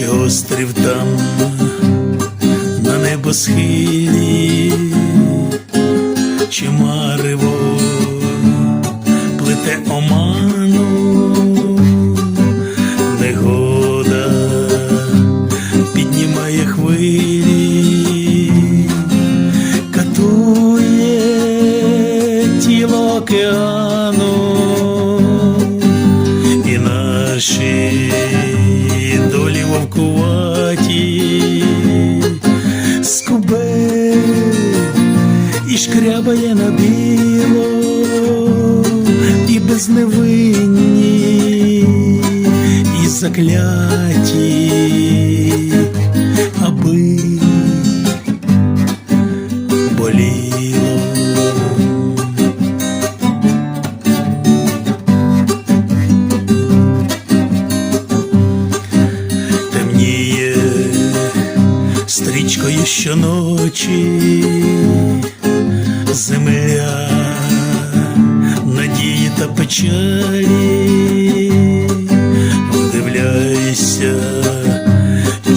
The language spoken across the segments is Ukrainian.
чи острів там на небосхилі, чи марево плете оману, негода піднімає хвилі, катує тіло океану. І наші і шкрябає на біло, і безневинні, і закляті, аби боліло. стрічкою щоночі, земля надії та печалі, вдивляйся,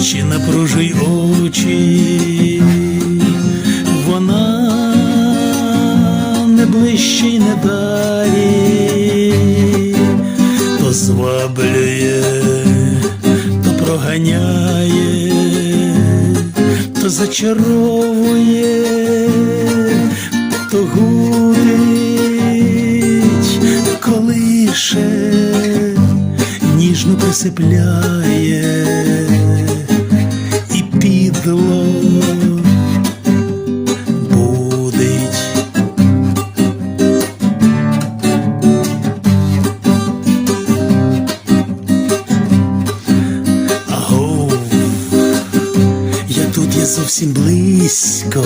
чи напружуй очі, вона не ближче й не далі, то зваблює то проганяє, то зачаровує, присипляє і підло будить. Агов, я тут є зовсім близько.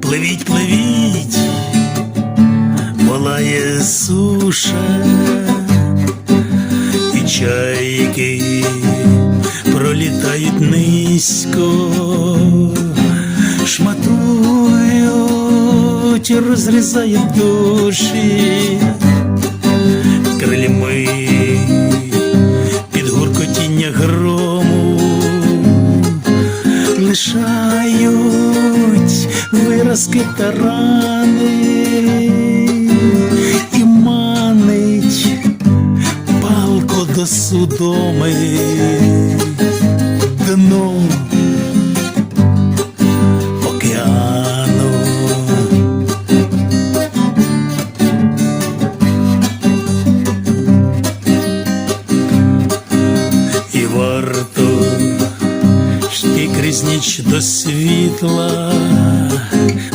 Пливіть, пливіть, волає суша, чайки пролітають низько, шматують, розрізають душі. Крильми під гуркотіння грому лишають виразки та рани судоми дно океану. і варто йти крізь ніч до світла,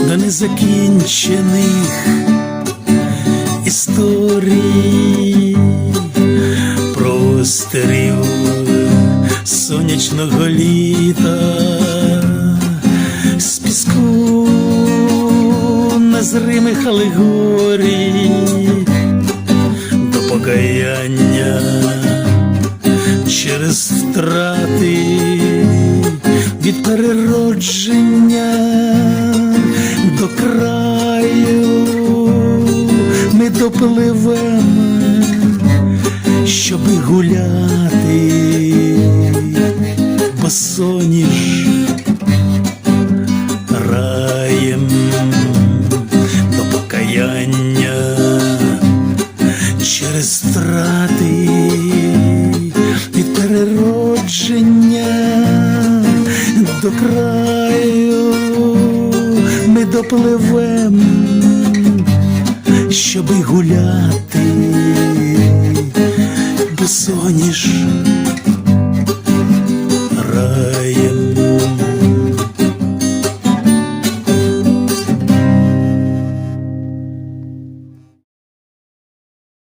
до незакінчених історій, просторів сонячного літа, з піску незримих алегорій до покаяння через втрати від переродження щоби гуляти, раєм до покаяння через втрати від переродження до краю. Ми допливем, щоби гуляти, бо соніш раєм